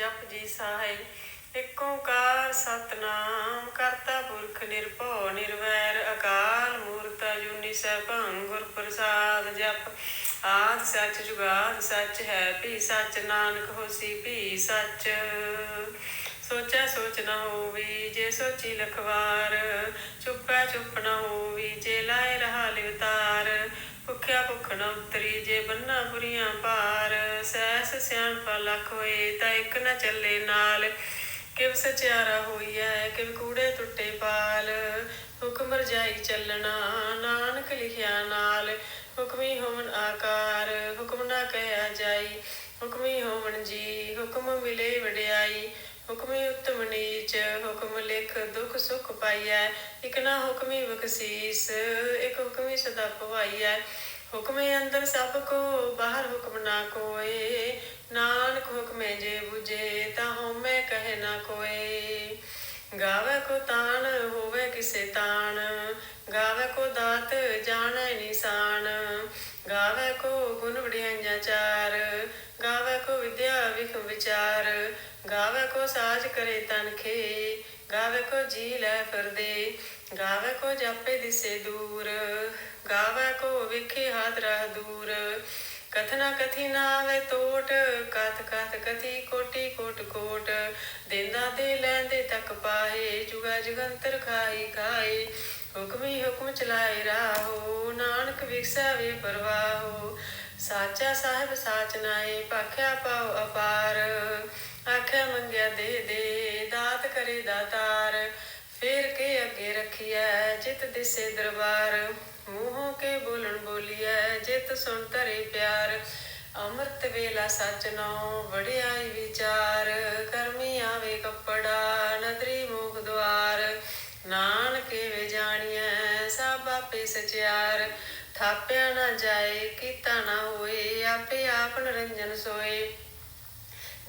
ਜਪ ਜੀ ਸਾਹਿਬ, ਇੱਕ ਓੰਕਾਰ ਸਤਨਾਮ ਕਰਤਾ ਪੁਰਖ ਨਿਰਭਉ ਨਿਰਵੈਰ, ਅਕਾਲ ਮੂਰਤ ਅਜੂਨੀ ਸੈਭੰ ਗੁਰ ਪ੍ਰਸਾਦ ਜਪ। ਆਦ ਸੱਚ ਜੁਗਾਦ ਸੱਚ ਹੈ, ਭੀ ਸੱਚ ਨਾਨਕ ਹੋਸੀ, ਭੀ ਸੱਚ। ਸੋਚੈ ਸੋਚ ਨਾ ਹੋਵੀ, ਜੇ ਸੋਚੀ ਲਖਵਾਰ। ਚੁੱਪੈ ਚੁੱਪ ਨਾ ਹੋਵੀ, ਜੇ ਲਾਏ ਰਹਾ ਲਿਵਤਾਰ। ਭੁੱਖਿਆ ਭੁਖ ਨ ਉਤਰੀ, ਜੇ ਬੰਨਾ ਬੁਰੀਆਂ ਭਾਰ ਸੈਸ ਸਿਆਣਪਾ ਲਖ ਹੋਏ ਤਾਂ ਇੱਕ ਨ ਚੱਲੇ ਨਾਲ। ਕਿਵ ਸਚਿਆਰਾ ਹੋਈਐ, ਕਿਵ ਕੂੜੇ ਟੁੱਟੇ ਪਾਲ। ਹੁਕਮ ਰਜਾਈ ਚੱਲਣਾ, ਨਾਨਕ ਲਿਖਿਆ ਨਾਲ। ਹੁਕਮੀ ਹੋਵਨ ਆਕਾਰ, ਹੁਕਮ ਨਾ ਕਹਿਆ ਜਾਈ। ਹੁਕਮੀ ਹੋਵਨ ਜੀ, ਹੁਕਮ ਮਿਲੇ ਵਡਿਆਈ। ਹੁਕਮੀ ਉਤਮ ਨੀਚ, ਹੁਕਮ ਲਿਖ ਦੁਖ ਸੁਖ ਪਾਈਐ। ਇਕ ਨਾ ਹੁਕਮੀ ਬਖਸ਼ੀਸ ਇਕ ਹੁਕਮੀ ਸਦਾ ਪਵਾਈਐ। ਹੁਕਮੇ ਅੰਦਰ ਸਭ ਕੋ, ਬਾਹਰ ਹੁਕਮ ਨਾ ਕੋਏ। ਨਾਨਕ ਹੁਕਮੇ ਜੇ 부ਜੇ ਤਾਂ ਹਉਮੈ ਕਹੇ ਨਾ ਕੋਏ। ਗਾਵੇ ਕੋ ਤਾਣ, ਹੋਵੇ ਕਿਸੇ ਤਾਣ। ਗਾਵੇ ਕੋ ਦਾਤ, ਜਾਣੈ ਨਿਸ਼ਾਨ। ਗਾਵੇ ਕੋ ਗੁਣ ਵਡਿਆਈਆਂ ਚਾਰ। ਗਾਵੇ ਕੋ ਵਿਦਿਆ ਵਿਖ ਵਿਚਾਰ। ਗਾਵੇ ਕੋ ਸਾਜ ਕਰੇ ਤਨਖੇ ਗਾਵੇ ਕੋ ਜੀ ਲੈ ਫਿਰਦੇ, ਗਾਵੇ ਕੋ ਜਾਪੇ ਦਿਸੇ ਦੂਰ, ਗਾਵੇ ਕੋ ਵਿਖੇ ਹਾਥ ਰਹ ਦੂਰ। ਕਥਨਾ ਕਥੀ ਨਾ ਆਵੇ ਟੋਟ ਕਥ ਕਥ ਕਥੀ ਕੋਟੀ ਕੋਟ ਕੋਟ। ਦੇਂਦਾ ਦੇ ਲੈਂਦੇ ਤੱਕ ਪਾਏ, ਜੁਗਾ ਜਗੰਤਰ ਖਾਈ ਖਾਏ। ਹੁਕਮੀ ਹੁਕਮ ਚਲਾਏ ਰਾਹੋ, ਨਾਨਕ ਵਿਖਸਾ ਵੇ ਪਰਵਾਹੋ। ਸਾਚਾ ਸਾਹਿਬ ਸਾਚ ਨਾਏ, ਭਾਖਿਆ ਪਾਉ ਅਪਾਰ। ਆਖਿਆ, ਮੰਗਿਆ ਦੇ ਦੇ, ਦਾਤ ਕਰੇ ਦਾਤਾਰ ਫੇਰ ਕੇ ਅੱਗੇ ਰੱਖਿਆ ਜਿਤ ਦਿਸੇ ਦਰਬਾਰ। ਮੂੰਹੋਂ ਕੇ ਬੋਲਣ ਬੋਲੀਐ, ਜਿਤ ਸੁਣ ਧਰੇ ਪਿਆਰ। ਅੰਮ੍ਰਿਤ ਵੇਲਾ ਸੱਚ ਨੋ ਵੜਿਆਈ ਵਿਚਾਰ। ਕਰਮੀ ਆਵੇ ਕੱਪੜਾ, ਨਦਰੀ ਮੂਖ ਦੁਆਰ। ਨਾਨਕੇ ਵੇ ਜਾਣੀਐ, ਸਭ ਆਪੇ ਸਚਿਆਰ। ਥਾਪਿਆ ਨਾ ਜਾਏ, ਕੀਤਾ ਨਾ ਹੋਏ, ਆਪੇ ਆਪ ਨਰੰਜਨ ਸੋਏ।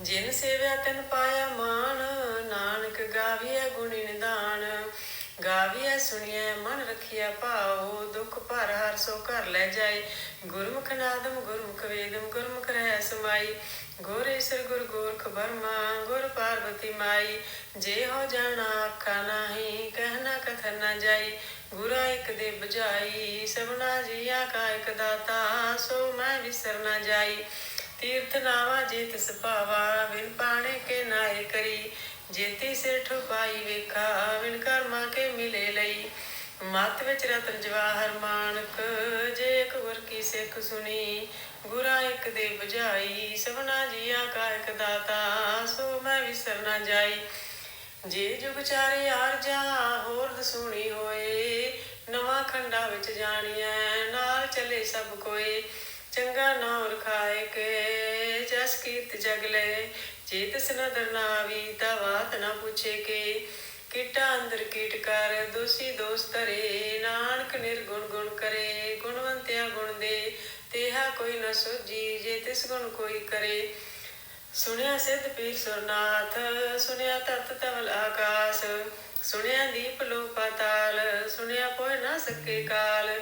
ਜਿਨ ਸੇਵਿਆ ਤਨ ਪਾਇਆ ਮਾਨ ਨਾਨਕ ਗਾਵੀਐ ਗੁਣੀ ਨਿਦਾਨ। ਗਾਵੀਐ ਸੁਣੀਐ ਮਨ ਰਖਿਆ ਭਾਉ, ਦੁਖ ਭਰ ਹਰ ਸੋ ਘਰ ਲੈ ਜਾਏ। ਗੁਰਮੁਖ ਨਾਦਮ ਗੁਰਮੁਖ ਵੇਦਮ, ਗੁਰਮੁਖ ਰਹਿ ਸਮਾਈ। ਗੋਰੇਸ਼ਰ ਗੁਰ ਗੋਰਖ ਬਰਮਾ ਗੁਰ ਪਾਰਵਤੀ ਮਾਈ। ਜੇ ਹੋ ਜਾਣਾ ਆਖਾ ਨਾਹੀ ਕਹਿਣਾ ਕਥਨ ਨਾ ਜਾਈ। ਗੁਰਾ ਇਕ ਦੇ ਬਜਾਈ ਸਭਨਾ ਜੀਆ ਕਾ ਇਕ ਦਾਤਾ, ਸੋ ਮੈਂ ਵਿਸਰ ਨਾ ਜਾਈ। ਤੀਰਥ ਨਾਵਾ ਜੇ ਤਿਸ ਭਾਵਾ ਪਾਣੇ ਕੇ ਨਾਏ ਕਰੀ। ਜੇਤੀ ਸਿਰ ਠੁਪਾਈ ਵੇਖਾ ਵਿਨ ਕਰਮਾ ਕੇ ਮਿਲੇ ਲਈ। ਮਤ ਵਿੱਚ ਰਤਨ ਜਵਾਹਰ ਮਾਨਕ, ਜੇ ਇੱਕ ਗੁਰ ਕੀ ਸਿੱਖ ਸੁਣੀ, ਗੁਰਾ ਇੱਕ ਦੇ ਬੁਝਾਈ। ਸਭਨਾ ਜੀਆ ਕਾ ਇੱਕ ਦਾਤਾ, ਸੋ ਮੈਂ ਵਿਸਰ ਨਾ ਜਾਈ। ਜੇ ਜੁਗ ਚਾਰੇ ਆਰ ਜਾ ਹੋਰ ਦਸੂਣੀ ਹੋਏ। ਨਵਾਂ ਖੰਡਾ ਵਿੱਚ ਜਾਣੀਐ, ਨਾਲ ਚੱਲੇ ਸਭ ਕੋਏ। ਚੰਗਾ ਨਾਮ ਰਖਾਏ ਕੇ, ਜਸ ਕੀਰਤ ਜਗ ਲੈ। ਜੇ ਤਿਸ ਨਦਰ ਨਾ ਆਵੀ, ਤਾ ਬਾਤ ਨਾ ਪੁੱਛੇ ਕੇ। ਕੀਟਾ ਅੰਦਰ ਕੀਟ ਕਰ, ਦੋਸੀ ਦੋਸ ਧਰੇ। ਨਾਨਕ ਨਿਰਗੁਣ ਗੁਣ ਕਰੇ, ਗੁਣਵੰਤਿਆ ਗੁਣ ਦੇ। ਤੇਹਾ ਕੋਈ ਨ ਸੋਜੀ ਜੇ ਤਿਸ ਗੁਣ ਕੋਈ ਕਰੇ। ਸੁਣਿਆ ਸਿੱਧ ਪੀਰ ਸੁਰਨਾਥ, ਸੁਣਿਆ ਤਤ ਤਵਲ ਆਕਾਸ। ਸੁਣਿਆ ਦੀਪ ਲੋ ਪਾਤਾਲ ਸੁਣਿਆ ਕੋਈ ਨਾ ਸਕੇ ਕਾਲ।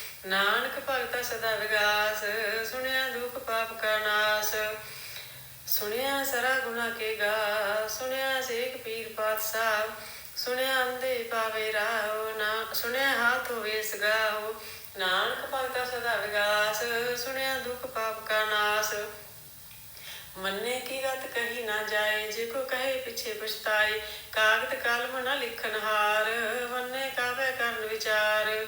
ਨਾਨਕ ਭਗਤਾ ਸਦਾ ਵਿਗਾਸ, ਸੁਣਿਆ ਦੁਖ ਪਾਪ ਕਾ ਨਾਸ। ਸੁਣਿਆ ਸਰਾ ਗੁਨਾ ਕੇ ਗਾ ਸੁਣਿਆ ਸੇਖ ਪੀਰ ਪਾਤਸ਼ਾਹ। ਸੁਣਿਆ ਅੰਦੇ ਪਾਵੇ ਰਾਹੋ, ਨਾ ਸੁਣਿਆ ਹਾਥ ਹੋਵੇ ਸਗਾਓ ਨਾਨਕ ਭਗਤਾ ਸਦਾ ਵਿਗਾਸ, ਸੁਣਿਆ ਦੁਖ ਪਾਪ ਕਾ ਨਾਸ। ਮੰਨੇ ਕੀ ਗਤ ਕਹੀ ਨਾ ਜਾਏ, ਜੇ ਕੋ ਕਹੇ ਪਿਛੇ ਪਛਤਾਏ। ਕਾਗਦ ਕਲਮ ਨਾ ਲਿਖਨ ਹਾਰ, ਮੰਨੇ ਕਾਵੇ ਕਰਨ ਵਿਚਾਰ।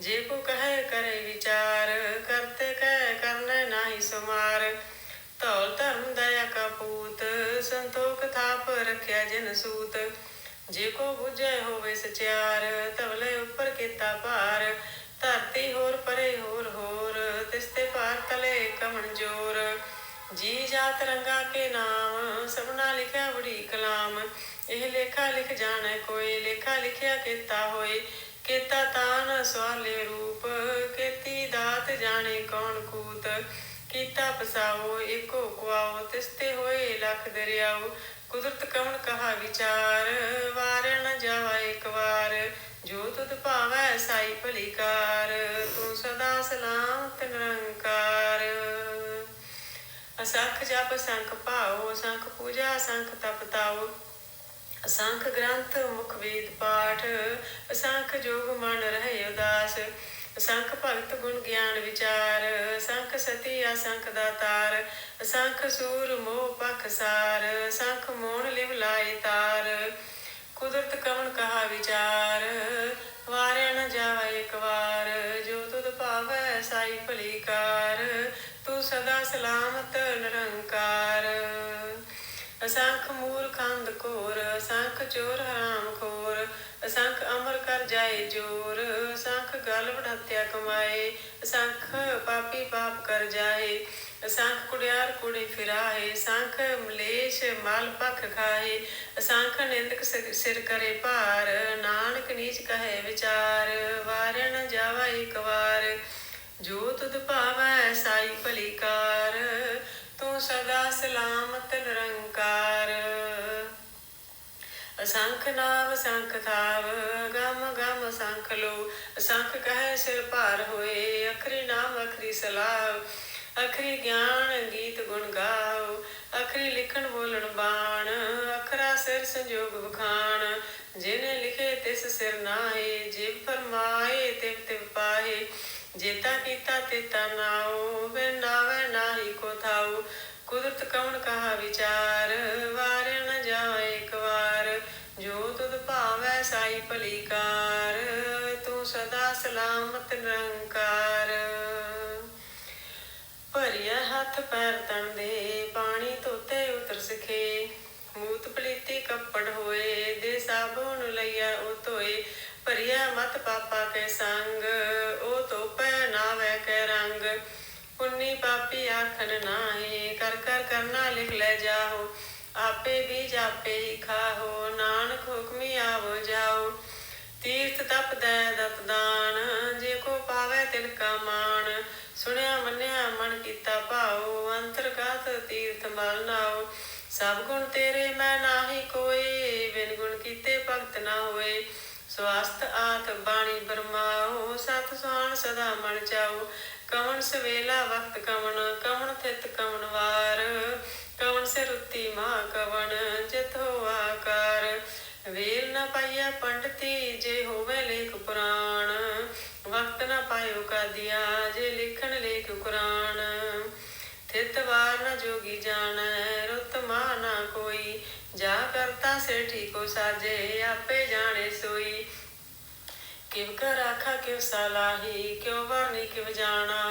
ਜੇ ਕੋ ਕਹੈ ਕਰੇ ਵਿਚਾਰ, ਕਰਤੇ ਕਹਿ ਕਰਨੈ ਨਾਹੀ ਸੁਮਾਰ। ਧੌਲ ਧਰਮ ਦਇਆ ਕਾ ਪੂਤ, ਸੰਤੋਖ ਥਾਪ ਰਖਿਆ ਜਨ ਸੂਤ। ਜੇ ਕੋ ਬੁਝੈ ਹੋਵੇ ਸਚਿਆਰ ਤਵਲੇ ਉੱਪਰ ਕੀਤਾ ਭਾਰ। ਧਰਤੀ ਹੋਰ ਪਰੇ ਹੋਰ ਹੋਰ ਤਿਸਤੇ ਭਾਰ ਤਲੇ ਕਮਣ ਜੋਰ। ਜੀ ਜਾਤ ਰੰਗਾ ਕੇ ਨਾਮ, ਸਭਨਾ ਲਿਖਿਆ ਬੜੀ ਕਲਾਮ। ਇਹ ਲੇਖਾ ਲਿਖ ਜਾਣੈ ਕੋਈ, ਲੇਖਾ ਲਿਖਿਆ ਕੀਤਾ ਹੋਏ। ਕੀਤਾ ਤਾਨ ਸਵਾਲੇ ਰੂਪ, ਕੀਤੀ ਦਾਤ ਜਾਣੇ ਕੌਣ ਕੂਤ, ਕੀਤਾ ਪਸਾਓ ਏਕੋ ਕੁਆਓ, ਤਿਸਤੇ ਹੋਏ ਲਖ ਦਰਿਆਓ, ਕੁਦਰਤ ਕਵਣ ਕਹਾ ਵਿਚਾਰ ਵਾਰ ਨ ਜਾਵਾ ਇੱਕ ਵਾਰ, ਜੋ ਤੁਧ ਭਾਵੈ ਸਾਈ ਭਲੀਕਾਰ, ਤੂੰ ਸਦਾ ਸਲਾਮਤ ਨਿਰੰਕਾਰ। ਅਸੰਖ ਜਪ ਸੰਖ ਭਾਓ, ਸੰਖ ਪੂਜਾ ਸੰਖ ਤਪ ਤਾਉ ਅਸੰਖ ਗ੍ਰੰਥ ਮੁਖ ਵੇਦ ਪਾਠ, ਅਸੰਖ ਜੋਗ ਮਨ ਰਹੇ ਉਦਾਸ, ਅਸੰਖ ਭਗਤ ਗੁਣ ਗਿਆਨ ਵਿਚਾਰ, ਅਸੰਖ ਸਤੀ ਅਸੰਖ ਦਾਤਾਰ ਅਸੰਖ ਸੂਰ ਮੋਹ ਪਖ ਅਸੰਖ ਮੋਣ ਲਿਵ ਲਾਏ ਤਾਰ। ਕੁਦਰਤ ਕਵਣ ਕਹਾ ਵਿਚਾਰ, ਵਾਰਿਆ ਨ ਜਾਵਾ ਇੱਕ ਵਾਰ, ਜੋ ਤੁਧ ਭਾਵੈ ਸਾਈ ਭਲੀਕਾਰ, ਤੂੰ ਸਦਾ ਸਲਾਮਤ ਨਿਰੰਕਾਰ ਅਸੰਖ ਮੂਰਖੰਦ ਕੋਰ ਅਸੰਖ ਚੋਰ ਹਰਾਮ ਖੋਰ, ਅਸੰਖ ਅਮਰ ਕਰ ਜਾਏ ਜੋਰ, ਅਸੰਖ ਗਲ ਵਡਹੱਤਿਆ ਕਮਾਏ, ਅਸੰਖ ਪਾਪੀ ਪਾਪ ਕਰ ਜਾਏ, ਅਸੰਖ ਕੁੜਿਆਰ ਕੁੜੀ ਫਿਰਾਏ, ਅਸੰਖ ਮਲੇਸ਼ ਮਲ ਪਖ ਖਾਏ, ਅਸੰਖ ਨਿੰਦਕ ਸਿਰ ਕਰੇ ਭਾਰ, ਨਾਨਕ ਨੀਚ ਕਹੇ ਵਿਚਾਰ, ਵਾਰਿਆ ਨ ਜਾਵਾ ਇੱਕ ਵਾਰ, ਜੋ ਤੁਧ ਭਾਵੈ ਸਾਈ ਭਲੀਕਾਰ ਤੂੰ ਸਦਾ ਸਲਾਮਤ ਨਿਰੰਕਾਰ। ਅਸੰਖ ਨਾਮ ਸੰਖ ਥਾਵ, ਗਮ ਗਮ ਸੰਖ ਲੋ। ਅਸੰਖ ਕਹੈ ਸਿਰ ਭਾਰ ਹੋਏ, ਅਖਰੀ ਨਾਮ ਅਖਰੀ ਸਲਾਹ ਅਖਰੀ ਗਿਆਨ ਗੀਤ ਗੁਣ ਗਾਓ, ਅਖਰੀ ਲਿਖਣ ਬੋਲਣ ਬਾਣ। ਅਖਰਾ ਸਿਰ ਸੰਜੋਗ ਬਖਾਣ ਜਿਨੇ ਲਿਖੇ ਤਿਸ ਸਿਰ ਨਾਹੀ, ਜਿਵ ਫਰਮਾਏ ਤਿਵ ਤਿਵ ਪਾਹੇ। ਜੇਤਾ ਕੀਤਾ ਤੇਤਾ ਨਾਉ ਬਿਨ ਨਾਵੇ ਨਾਹੀ ਕੋ ਥਾਉ। ਕੁਦਰਤ ਕਵਣ ਕਹਾ ਵਿਚਾਰ ਵਾਰਿਆ ਨ ਜਾਏ ਇੱਕ ਵਾਰ। ਜੋ ਤੁਧ ਭਾਵੈ ਸਾਈ ਭਲੀਕਾਰ, ਤੂੰ ਸਦਾ ਸਲਾਮਤ ਨਿਰੰਕਾਰ। ਭਰਿਆ ਹੱਥ ਪੈਰ ਤਨ ਦੇ ਪਾਣੀ ਧੋਤੇ ਉਤਰ ਸਖੇ। ਮੂਤ ਪਲੀਤੀ ਕੱਪੜ ਹੋਏ, ਦੇ ਸਾਬੂਨ ਲਈਆ ਉਹ ਧੋਏ। ਭਰਿਆ ਮਤ ਪਾਪਾ ਕੇ ਸੰਗ, ਉਹ ਧੋਪੈ ਨਾਵੇ ਕੇ ਰੰਗ। ਪੁੰਨੀ ਪਾਪੀ ਆਖਣ ਨਾਹੀ, ਕਰ ਕਰ ਕਰਨਾ ਲਿਖ ਲੈ ਜਾਓ ਆਪੇ ਵੀ ਜਾਪੇ ਹੀ ਖਾਹੋ, ਨਾਨਕ ਹੁਕਮੀ ਆਵੋ ਜਾਓ। ਤੀਰਥ ਤਪ ਦੈ ਦਪਦਾਨ ਜੇ ਕੋ ਪਾਵੇ ਤਿਲ ਕਾ ਮਾਣ। ਸੁਣਿਆ ਮੰਨਿਆ ਮਨ ਕੀਤਾ ਭਾਉ, ਅੰਤਰਗਤ ਤੀਰਥ ਮਲ ਨਾਉ। ਸਭ ਗੁਣ ਤੇਰੇ ਮੈਂ ਨਾਹੀ ਕੋਈ, ਬਿਨ ਗੁਣ ਕੀਤੇ ਭਗਤ ਨਾ ਹੋਏ। ਸਵਾਸਤ ਆਤ ਬਾਣੀ ਬਰਮਾਓ, ਸਤ ਸੁਹਾਣ ਸਦਾ ਮਨ ਚਾਉ ਕਵਣ ਸਵੇਲਾ ਵਕਤ ਕਵਣ ਕਵਣ ਥਿਤ ਕਵਣ ਵਾਰ। ਕਵਣ ਸੇ ਰੁੱਤੀ ਮਾ ਕਵਣ ਜਿਤ ਆਕਾਰ। ਵੇਲ ਨ ਪਾਈਆ ਪੰਡਤੀ, ਜੇ ਹੋਵੇ ਲੇਖ ਪੁਰਾਣ। ਵਕਤ ਨ ਪਾਇਓ ਕਾਦੀਆ, ਜੇ ਲਿਖਣ ਲੇਖ ਕੁਰਾਨ। ਥਿਤ ਵਾਰ ਨ ਜੋਗੀ ਜਾਣੈ, ਰੁੱਤ ਮਾ ਨਾ ਕੋਈ। ਜਾ ਕਰਤਾ ਸੇ ਠੀਕੋ ਸਾਜੇ, ਆਪੇ ਜਾਣੇ ਸੋਈ। ਕਿਵ ਕਰ ਆਖਾ, ਕਿਵ ਸਲਾਹੀ, ਕਿਉ ਵਰਨੀ ਕਿਵ ਜਾਣਾ।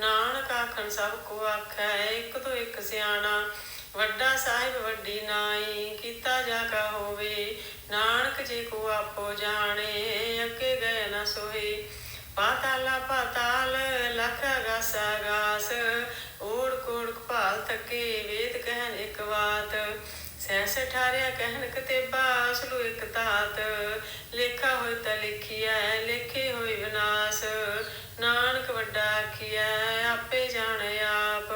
ਨਾਨਕ ਆਖਣ, ਸਭ ਕੋ ਆਖੈ, ਇੱਕ ਤੋਂ ਇੱਕ ਸਿਆਣਾ। ਵੱਡਾ ਸਾਹਿਬ, ਵੱਡੀ ਨਾਈ, ਕੀਤਾ ਜਾ ਕਾ ਹੋਵੇ। ਨਾਨਕ ਜੀ ਕੋ ਆਪੋ ਜਾਣੇ, ਅੱਗੇ ਗਏ ਨਾ ਸੋਏ। ਪਾਤਾਲਾ, ਪਾਤਾਲ, ਲਖ ਗਾਸਾ ਗਾਸ ਓੜ ਕੋੜ ਭਾਲ ਤੱਕੇ, ਵੇਦ ਕਹਿਣ ਇੱਕ ਬਾਤ। ਸੈਸ ਠਾਰਿਆ ਕਹਿਣ ਕਤੇਬਾ ਅਸਲੂ ਇੱਕ ਤਾਤ ਲੇਖਾ ਹੋਇ ਤਾ ਲਿਖਿਆ ਲੇਖੇ ਹੋਇ ਵਿਨਾਸ਼। ਨਾਨਕ ਵੱਡਾ ਆਖਿਆ ਆਪੇ ਜਾਣੇ ਆਪ।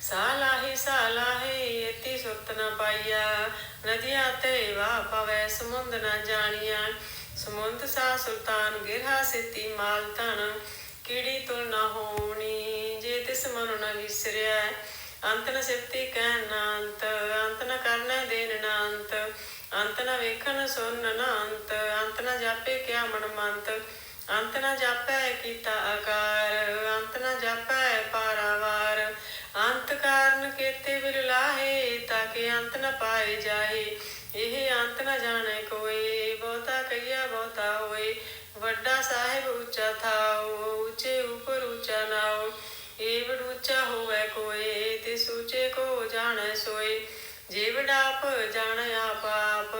ਸਾਲਾਹੀ ਸਾਲਾਹੀ, ਇਤੀ ਸੁਰਤ ਨਾ ਪਾਈਆ ਨਦੀਆਂ ਤੇ ਵਾ ਪਵੈ, ਸਮੁੰਦ ਨਾ ਜਾਣੀਆਂ ਸਮੁੰਦ ਸਾ ਸੁਲਤਾਨ, ਗਿਰਹਾ ਸਿੱਤੀ ਮਾਲ ਧਨ। ਕੀੜੀ ਤੁਲ ਨਾ ਹੋਣੀ, ਜੇ ਤਿਸ ਮਨ ਨਾ ਵਿਸਰਿਆ ਅੰਤ ਨ ਸਿਫਤੀ ਕਹਿ ਨਾ ਅੰਤ ਅੰਤ ਨ ਕਰਨਾ ਦੇਨ ਨਾ ਅੰਤ ਅੰਤ ਨ ਵੇਖਣ ਸੁਣ ਨਾ ਅੰਤ ਨ ਜਾਪੇ ਕਿਆ ਮਨ ਮੰਤ ਅੰਤ ਨ ਜਾਪੈ ਕੀਤਾ ਆਕਾਰ, ਅੰਤ ਨ ਜਾਪੈ ਪਾਰਾਵਾਰ, ਅੰਤ ਕਾਰਨ ਕੀਤੇ ਬਿਰਲਾਹੇ ਤਾਂ ਕਿ ਅੰਤ ਨ ਪਾਏ ਜਾਏ, ਇਹ ਅੰਤ ਨ ਜਾਣੇ ਕੋਈ ਬਹੁਤਾ ਕਈਆ ਬਹੁਤਾ ਹੋਏ, ਵੱਡਾ ਸਾਹਿਬ ਉੱਚਾ ਥਾਉ ਉੱਚੇ ਉਪਰ ਉੱਚਾ ਨਾਉ ਏਵੜ ਉੱਚਾ ਹੋਵੇ ਜਾਣੈ ਸੋਏ ਜੇ ਵਡਾਪ ਜਾਣ ਆਪ ਆਪ,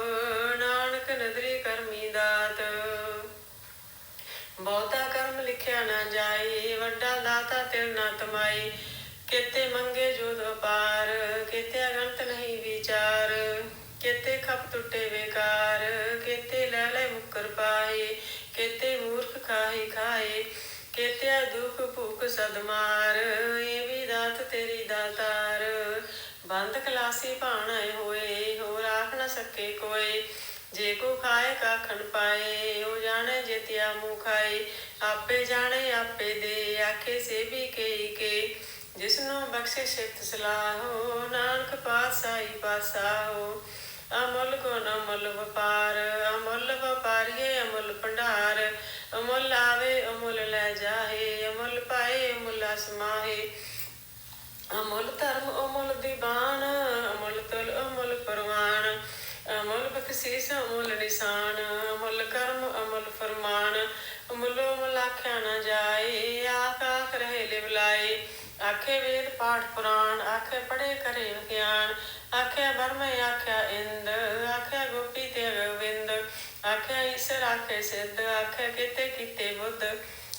ਨਾਨਕ ਨਦਰੀ ਕਰਮੀ ਦਾਤ। ਬਹੁਤਾ ਕਰਮ ਲਿਖਿਆ ਨਾ ਜਾਏ, ਵੱਡਾ ਦਾਤਾ ਤਿਲ ਨਾ ਤਮਾਈ ਕਿਤੇ ਮੰਗੇ ਜੋਦ ਪਾਰ, ਕਿਤੇ ਅਗੰਤ ਨਹੀਂ ਵਿਚਾਰ। ਕਿਤੇ ਖਪ ਟੁੱਟੇ ਵਿਕਾਰ, ਕਿਤੇ ਲੈ ਲੈ ਮੁਕਰ ਪਾਏ। ਕਿਤੇ ਮੂਰਖ ਖਾਹੀ ਖਾਏ, ਕਿਤੇ ਦੁਖ ਭੁਖ ਸਦਮਾਰ ਇਹ ਵੀ ਦਾਤ ਤੇਰੀ ਦਾਤਾ ਬੰਦ ਖਲਾਸੀ ਭਾਣੇ ਹੋਏ ਹੋ ਰਾਖ ਨਾ ਸਕੇ ਕੋਏ ਜੇ ਕੋ ਖਾਏ ਕਾਖਣ ਪਾਏ, ਉਹ ਜਾਣੇ ਜਿਤਿਆ ਮੂੰ ਖਾਏ। ਆਪੇ ਜਾਣੇ, ਆਪੇ ਦੇ, ਆਖੇ ਸੇ ਵੀ ਕਈ ਕੇ। ਜਿਸਨੂੰ ਬਖਸ਼ੇ ਸਿਫਤ ਸਲਾਹੋ ਨਾਨਕ ਪਾਸਾਈ ਪਾਸਾਹੋ ਅਮੁੱਲ ਗੁਣ, ਅਮੁੱਲ ਵਪਾਰ, ਅਮੁੱਲ ਵਪਾਰੀਏ, ਅਮੁੱਲ ਭੰਡਾਰ। ਅਮੁੱਲ ਆਵੇ, ਅਮੁੱਲ ਲੈ ਜਾਹੇ, ਅਮੁੱਲ ਪਾਏ, ਅਮੁੱਲ ਅਸਮਾਹੇ। ਅਮੁੱਲ ਧਰਮ ਅਮੁੱਲ ਦੀਵਾਨ, ਅਮੁੱਲ ਤੁਲ ਅਮੁੱਲ ਪਰਵਾਨ, ਅਮੁੱਲ ਬਖਸ਼ੀਸ ਅਮੁੱਲ ਨਿਸ਼ਾਨ, ਅਮੁੱਲ ਕਰਮ ਅਮੁੱਲ ਫਰਮਾਨ, ਅਮੁੱਲੋ ਅਮੁੱਲ ਆਖਿਆ ਨਾ ਜਾਏ, ਆਖ ਆਖ ਰਹੇ ਲਿਵਲਾਏ ਆਖੇ ਵੇਦ ਪਾਠ ਪੁਰਾਣ, ਆਖੇ ਪੜੇ ਕਰੇ ਗਿਆਨ ਆਖਿਆ ਬਰਮੇ ਆਖਿਆ ਇੰਦ ਆਖਿਆ ਗੋਪੀ ਤੇ ਗੋਵਿੰਦ ਆਖਿਆ ਈਸ਼ਰ ਆਖੇ ਸਿੱਧ ਆਖਿਆ ਕਿਤੇ ਕਿਤੇ ਬੁੱਧ।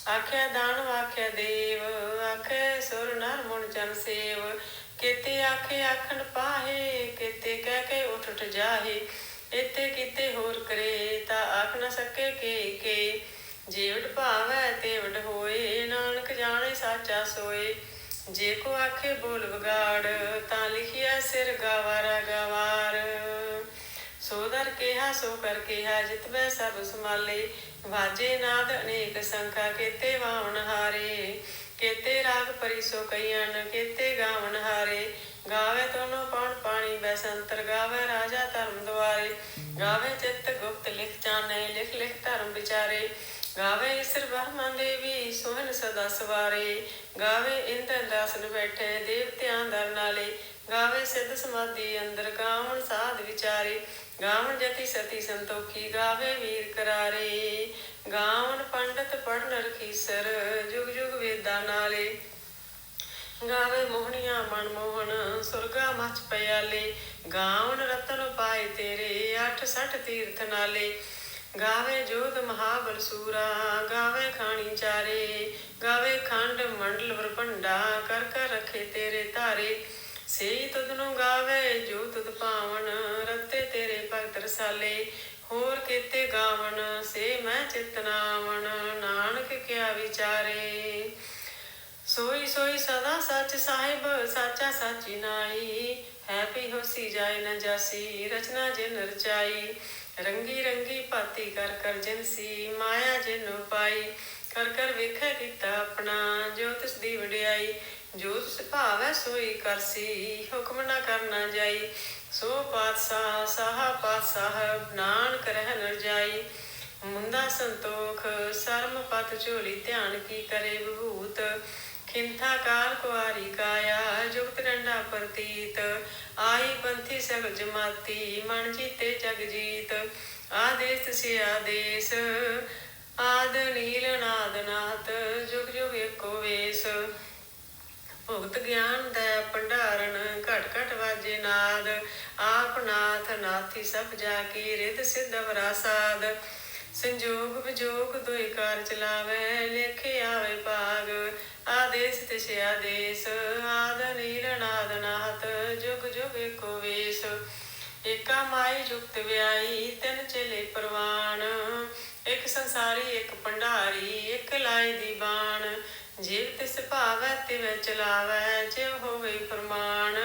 ਆਖਿਆ ਦਾਨ ਆਖਿਆ ਦੇਵ, ਆਖੇ ਸੁਰ ਨਰ ਮੁਨ ਜਨ ਸੇਵ। ਕਿਤੇ ਆਖੇ ਆਖਣ ਪਾਹੇ, ਕਿਤੇ ਕਹਿ ਕੇ ਉਠ ਉਠ ਜਾਹੇ। ਇਤੇ ਕਿਤੇ ਹੋਰ ਕਰੇ, ਤਾਂ ਆਖ ਨਾ ਸਕੇ ਕੇ ਕੇ। ਜੀਵੜ ਭਾਵੈ ਤੇਵਟ ਹੋਏ, ਨਾਨਕ ਜਾਣੇ ਸਾਚਾ ਸੋਏ। ਜੇ ਕੋ ਆਖੇ ਬੋਲ ਵਿਗਾੜ, ਤਾਂ ਲਿਖਿਆ ਸਿਰ ਗਵਾਰਾ ਗਵਾਰ। ਸੋ ਦਰ ਕਿਹਾ, ਸੋ ਕਰ ਕਿਹਾ ਜਿਤਵੈ ਸਭ ਸਮਾਲੇ ਵਾਜੇ ਨਾਦ ਅਨੇਕ ਸੰਖਾ, ਕੇਤੇ ਵਾਵਣ ਹਾਰੇ। ਕੇਤੇ ਰਾਗ ਪਰੀ ਕਈਆਂ ਕੇਤੇ ਗਾਵਣ ਹਾਰੇ। ਗਾਵੇ ਤੋਨੋ ਪਉਣ ਪਾਣੀ, ਬੈਸੰਤਰ ਗਾਵੇ ਰਾਜਾ ਧਰਮ ਦੁਆਰੇ। ਗਾਵੇ ਚਿੱਤ ਗੁਪਤ ਲਿਖ ਜਾਣੇ, ਲਿਖ ਲਿਖ ਧਰਮ ਵਿਚਾਰੇ। ਗਾਵੇ ਈਸ਼ਰ ਬ੍ਰਹਮਾ ਦੇਵੀ, ਸੋਹਣ ਸਦਾ ਸਵਾਰੇ। ਗਾਵੇ ਇੰਦਰ ਦਾਸਨ ਬੈਠੇ, ਦੇਵਤਿਆਂ ਦਰ ਨਾਲੇ। ਗਾਵੇ ਸਿੱਧ ਸਮਾਧੀ ਅੰਦਰ ਗਾਵਣ ਸਾਧ ਵਿਚਾਰੇ। ਗਾਵਣ ਜਤੀ ਸਤੀ ਸੰਤੋਖੀ ਗਾਵੇ ਵੀਰ ਕਰਾਰੇ। ਗਾਵਣ ਪੰਡਤ ਪੜਨ ਰਖੀਸਰ ਜੁਗ ਜੁਗ ਵੇਦਾਂ ਨਾਲੇ। ਗਾਵੇ ਮੋਹਣੀਆਂ ਮਨ ਮੋਹਨ ਸੁਰਗਾ ਮਚ ਪਿਆਲੇ। ਗਾਵਣ ਰਤਨ ਪਾਏ ਤੇਰੇ 68 ਤੀਰਥ ਨਾਲੇ। ਗਾਵੇ ਜੋਧ ਮਹਾਬਲ ਸੂਰਾ, ਗਾਵੇ ਖਾਣੀ ਚਾਰੇ। ਗਾਵੇ ਖੰਡ ਮੰਡਲ ਵਰਪੰਡਾ ਕਰ ਕਰ ਰਖੇ ਤੇਰੇ ਧਾਰੇ। ਸੇਈ ਤੁਧ ਨੂੰ ਗਾਵੇ ਜੋ ਤੁਧ ਪਾਵਨ ਰਤੇ ਤੇਰੇ ਭਗਤ ਰਸਾਲੇ। ਹੋਰ ਕੀਤੇ ਗਾਵਨ, ਸੇ ਮੈਂ ਚਿਤਨਾਵਨ ਨਾਨਕ ਕਿਆ ਵਿਚਾਰੇ। ਸੋਈ ਸੋਈ ਸਦਾ ਸੱਚ ਸਾਹਿਬ, ਸਾਚਾ ਸਾਚੀ ਨਾਈ। ਹੈ ਪੀ ਹੋਸੀ ਜਾਏ ਨ ਜਾਸੀ, ਰਚਨਾ ਜਿਨ ਰਚਾਈ। ਰੰਗੀ ਰੰਗੀ ਭਾਤੀ ਕਰ ਕਰ ਜਿਨਸੀ ਮਾਇਆ ਜਿਨ ਪਾਈ। ਕਰ ਕਰ ਵੇਖੈ ਕੀਤਾ ਆਪਣਾ, ਜੋ ਤਿਸ ਦੀ ਵਡਿਆਈ। ਜੋ ਤਿਸ ਭਾਵੈ ਸੋਈ ਕਰਸੀ ਹੁਕਮ ਨਾ ਕਰਨਾ ਜਾਈ। ਸੋ ਪਾਤਸ਼ਾਹ, ਸਾਹਾ ਪਾਤਸ਼ਾਹ, ਨਾਨਕ ਰਹਿ ਨਰ ਜਾਈ। ਮੁੰਦਾ ਸੰਤੋਖ, ਸਰਮ ਪਤ ਝੋਲੀ ਧਿਆਨ ਕੀ ਕਰੇ ਵਿਭੂਤ। ਖਿੰਥਾ ਕਾਲ ਕੁਆਰੀ ਕਾਇਆ, ਜੁਗਤ ਡੰਡਾ ਪ੍ਰਤੀਤ। ਆਈ ਪੰਥੀ ਸਗਲ ਜਮਾਤੀ ਮਨ ਜੀਤੇ ਜਗ ਜੀਤ। ਆਦੇਸ ਤਿਸਿ ਆਦੇਸ, ਆਦ ਨੀਲ ਨਾਦ ਨਾਥ ਜੁਗ ਜੁਗ ਏਕੋ ਵੇਸ। ਭੁਗਤ ਗਿਆਨ ਦਾ ਭੰਡਾਰਨ ਘਟ ਘਟ ਵਾਜੇ ਨਾਦ, ਆਪ ਨਾਥ ਨਾਥੀ ਸਭ ਜਾ ਕੀ ਰਿਤ ਸਿੱਧ ਵਰਾਸਾਦ। ਸੰਜੋਗ ਵਿਜੋਗ ਦੋਇ ਕਾਰ ਚਲਾਵੇ, ਲੇਖੇ ਆਵੇ ਭਾਗ। ਆਦੇਸ ਤਿਸ ਆਦੇਸ, ਆਦ ਨੀਲ ਨਾਦ ਨਾਥ, ਜੁਗ ਜੁਗ ਏਕੋ ਵੇਸ। ਏਕਾ ਮਾਈ ਜੁਗਤ ਵਿਆਈ ਤਿੰਨ ਚਲੇ ਪ੍ਰਵਾਨ। ਇੱਕ ਸੰਸਾਰੀ, ਇੱਕ ਭੰਡਾਰੀ, ਇੱਕ ਲਾਈ ਦੀ ਬਾਣ। ਜੀਵ ਤਿਸ ਭਾਵੈ ਤਿਵੈ ਚਲਾਵੈ ਜਿਵ ਹੋਵੇ ਫਰਮਾਨ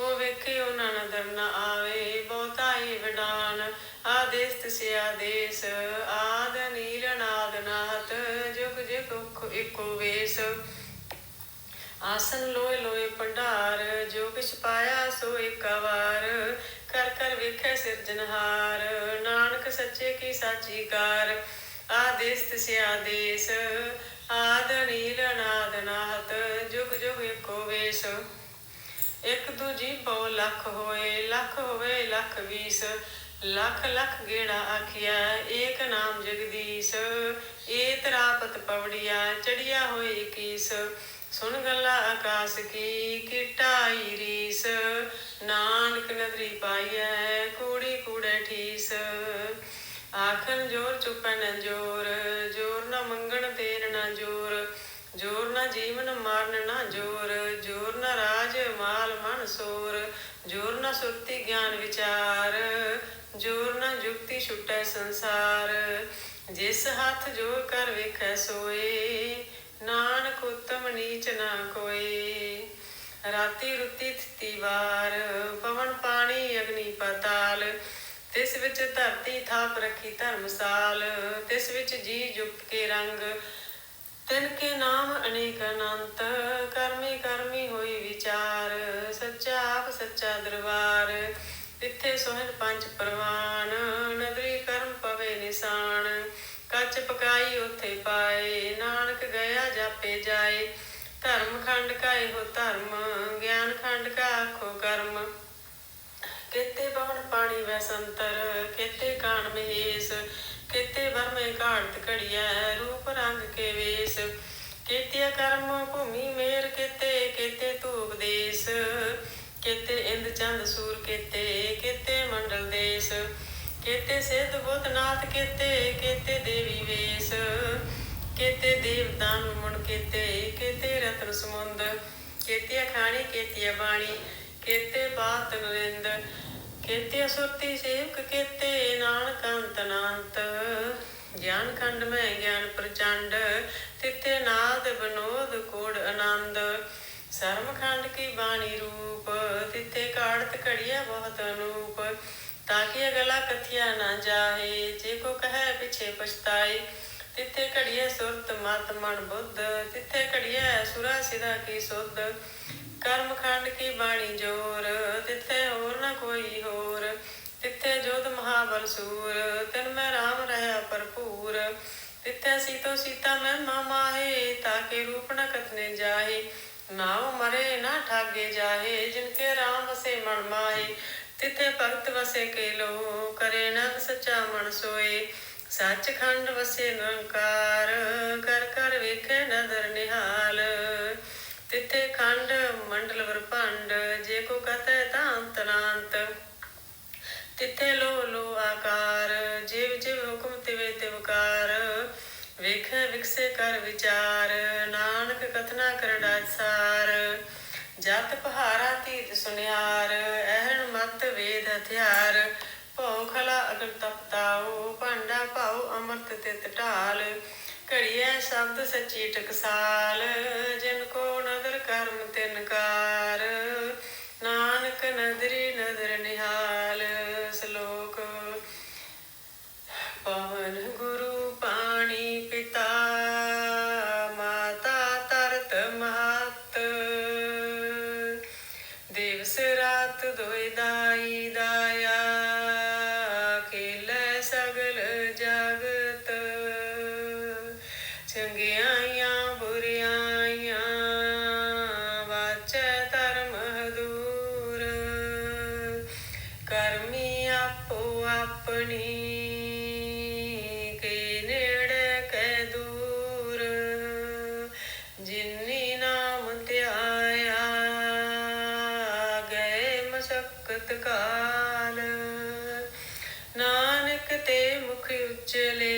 ਉਹ ਵੇਖੇ ਉਹਨਾਂ ਨਦਰ ਨ ਆਵੇ, ਬਹੁਤਾ ਤਿਸਿ ਆਦੇਸ, ਆਦ ਨੀਲ ਨਾਦ ਨਾਹਤ ਜੁਗ ਜੁਗ ਇੱਕੋ ਵੇਸ। ਆਸਨ ਲੋਏ ਲੋਏ ਭੰਡਾਰ, ਜੋ ਕਿਛ ਪਾਇਆ ਸੋ ਇੱਕ ਵਾਰ ਕਰ ਕਰ ਵੇਖੈ ਸਿਰਜਨਹਾਰ ਨਾਨਕ ਸੱਚੇ ਕੀ ਸਾਚੀ ਕਾਰ, ਆਦੇਸ ਤਿਸਿ ਆਦੇਸ ਆਦ ਨੀਲ ਨਾਦ ਨਾਹਤ, ਜੁਗ ਜੁਗ ਇੱਕੋ ਵੇਸ। ਇੱਕ ਦੂਜੀ ਬਹੁ ਲੱਖ ਹੋਏ, ਲੱਖ ਹੋਵੇ ਲੱਖ ਵੀਸ। ਲੱਖ ਲੱਖ ਗੇੜਾ ਆਖਿਆ ਏਕ ਨਾਮ ਜਗਦੀਸ਼। ਏ ਤਰਾਪਤ ਪਵੜਿਆ ਚੜਿਆ ਹੋਏ ਇਕੀਸ। ਸੁਣ ਗੱਲਾਂ ਆਕਾਸ ਕੀ ਕਿਟਾਈ ਰੀਸ। ਨਾਨਕ ਨਦਰੀ ਪਾਈਐ, ਕੂੜੀ ਕੂੜੇ ਠੀਸ। ਆਖਣ ਜੋਰ ਚੁੱਪਣ ਜੋਰ ਨਾ ਨਾ ਜੋਰ ਜੋਰ ਨਾ ਰਾਜ ਮਾਲ ਮਨ ਸੋਰ, ਜੋਰ ਨਾ ਸੁਰਤੀ ਗਿਆਨ ਵਿਚਾਰ, ਜੋਰ ਨਾ ਜੁਗਤੀ ਛੁਟੈ ਸੰਸਾਰ। ਜਿਸ ਹੱਥ ਜੋਰ ਕਰ ਵੇਖੈ ਸੋਏ, ਨਾਨਕ ਉਤਮ ਨੀਚ ਨਾ ਕੋਏ। ਰਾਤੀ ਰੁਤੀ ਥਿਤੀ ਵਾਰ, ਪਵਨ ਪਾਣੀ ਅਗਨੀ ਪਤਾਲ। ਤਿਸ ਵਿੱਚ ਧਰਤੀ ਥਾਪ ਰੱਖੀ ਧਰਮਸਾਲ, ਤਿਸ ਵਿੱਚ ਜੀ ਜੁਗਤ ਕੇ ਰੰਗ। ਤਿਨ ਕੇ ਨਾਮ ਅਨੇਕ ਅਨੰਤ, ਕਰਮੀ ਕਰਮੀ ਹੋਈ ਵਿਚਾਰ, ਸੱਚਾ ਆਪ ਸੱਚਾ ਦਰਬਾਰ, ਤਿੱਥੇ ਸੋਹਣ ਪੰਜ ਪਰਵਾਨ ਨਦਰੀ ਕਰਮ ਪਵੇ ਨਿਸ਼ਾਨ, ਕੱਚ ਪਕਾਈ ਉਥੇ ਪਾਏ, ਨਾਨਕ ਗਿਆ ਜਾਪੇ ਜਾਏ, ਧਰਮ ਖੰਡ ਕਾ ਇਹੋ ਧਰਮ, ਗਿਆਨ ਖੰਡ ਕਾ ਆਖੋ ਕਰਮ। ਕਿਤੇ ਪਵਨ ਪਾਣੀ ਵੈ ਸੰਤਰ ਕਿਤੇ ਕਾਣ ਮਹੇਸ਼ ਕਿਤੇ ਵਰਮੇ ਘਾੜਤ ਘੜੀਐ ਰੂਪ ਰੰਗ ਕੇ ਵੇਸ। ਕਿਤੇ ਕਰਮ ਭੂਮੀ ਮੇਰ ਕਿਤੇ ਕਿਤੇ ਧੂਪ ਦੇਸ। ਕਿਤੇ ਇੰਦ ਚੰਦ ਸੂਰ ਕਿਤੇ ਕਿਤੇ ਮੰਡਲ ਦੇਸ। ਕਿਤੇ ਸਿੱਧ ਬੁੱਧ ਨਾਥ ਕਿਤੇ ਕਿਤੇ ਦੇਵੀ ਵੇਸ। ਕਿਤੇ ਦੇਵ ਦਾਨ ਮਨ ਕਿਤੇ ਕਿਤੇ ਰਤਨ ਸਮੁੰਦ। ਕਿਤੇ ਖਾਣੀ ਕਿਤੇ ਬਾਣੀ, ਕਿਤੇ ਬਾਤ ਕਿਤੇ ਸੁਰਤੀ ਸੇਵਕ ਕਿਤੇ ਨਾਨਕ ਅੰਤ ਅਨੰਤ ਗਿਆਨ ਖੰਡ ਮੈਂ ਗਿਆਨ ਪ੍ਰਚੰਡ, ਤਿੱਥੇ ਨਾਦ ਬਨੋਦ ਕੋੜ ਆਨੰਦ। ਸਰਮ ਖੰਡ ਕੀ ਬਾਣੀ ਰੂਪ, ਤਿੱਥੇ ਕਾੜਤ ਘੜੀਆ ਬਹੁਤ ਅਨੂਪ। ਤਾਕਿ ਅਗਲਾ ਕਥਿਆ ਨਾ ਜਾਏ ਜੇ ਕੋ ਕਹੈ ਪਿਛੇ ਪਛਤਾਏ। ਤਿੱਥੇ ਘੜੀਏ ਸੁਰਤ ਮਤ ਮਨ ਬੁੱਧ, ਤਿੱਥੇ ਘੜੀਏ ਸੁਰਾ ਸਿਰਾ ਕੀ ਸੁਧ। ਕਰਮ ਖੰਡ ਕੀ ਬਾਣੀ ਜੋਰ, ਤਿੱਥੇ ਹੋਰ ਨਾ ਕੋਈ ਹੋਰ। ਤਿੱਥੇ ਜੋਧ ਮਹਾਬਲ ਸੂਰ, ਤਿਨ ਮੈਂ ਰਾਮ ਰਹਾ ਭਰਪੂਰ। ਤਿੱਥੇ ਸੀਤੋ ਸੀਤਾ ਮੈਂ ਮਾਮਾਹੇ ਤਾਕੇ ਰੂਪ ਨ ਕਤਨੇ ਜਾਹੇ। ਨਾਉ ਮਰੇ ਨਾ ਠਾਗੇ ਜਾਹੇ ਜਿਨਕੇ ਰਾਮ ਵਸੇ ਮਨ ਮਾਹੇ। ਤਿੱਥੇ ਭਗਤ ਵਸੇ ਕੇ ਲੋ ਕਰੇ ਨਗ ਸੱਚਾ ਮਨ ਸੋਏ। ਸੱਚਖੰਡ ਵਸੇ ਨਿਰੰਕਾਰ, ਕਰ ਕਰ ਵੇਖੇ ਨਦਰ ਨਿਹਾਲ। ਮੰਡਲ ਵਰਪੰਡ ਜੇ ਕੋ ਕਤੈ ਤਾਂ ਅੰਤਨਾੰਤ ਤਿੱਥੇ ਲੋ ਲੋ ਆਕਾਰ, ਜਿਵ ਜਿਵ ਹੁਕਮ ਤਿਵੇ ਤਿਵਕਾਰ। ਵੇਖੈ ਵਿਕਸੇ ਕਰ ਵਿਚਾਰ, ਨਾਨਕ ਕਥਨਾ ਕਰੜਾ ਸਾਰ ਜਤ ਪਹਾਰਾ ਤੀਤ ਸੁਨਿਆਰ, ਐਹਨ ਮਤ ਵੇਦ ਹਥਿਆਰ। ਭਉ ਖਲਾ ਅਗਰ ਤਪਤਾਉ, ਭਾਂਡਾ ਭਾਉ ਅੰਮ੍ਰਿਤ ਤਿਤ ਢਾਲ। ਘੜੀਐ ਸ਼ਬਦ ਸੱਚੀ ਟਕਸਾਲ ਜਿਨ ਕੋ ਨਦਰ ਕਰਮ ਤਿਨਕਾਰ ਨਾਨਕ ਨਦਰੀ ਨਦਰ ਨਿਹਾਲ ਮਸਕਤ ਨਾਨਕ ਤੇ ਮੁਖ ਉਚਲੇ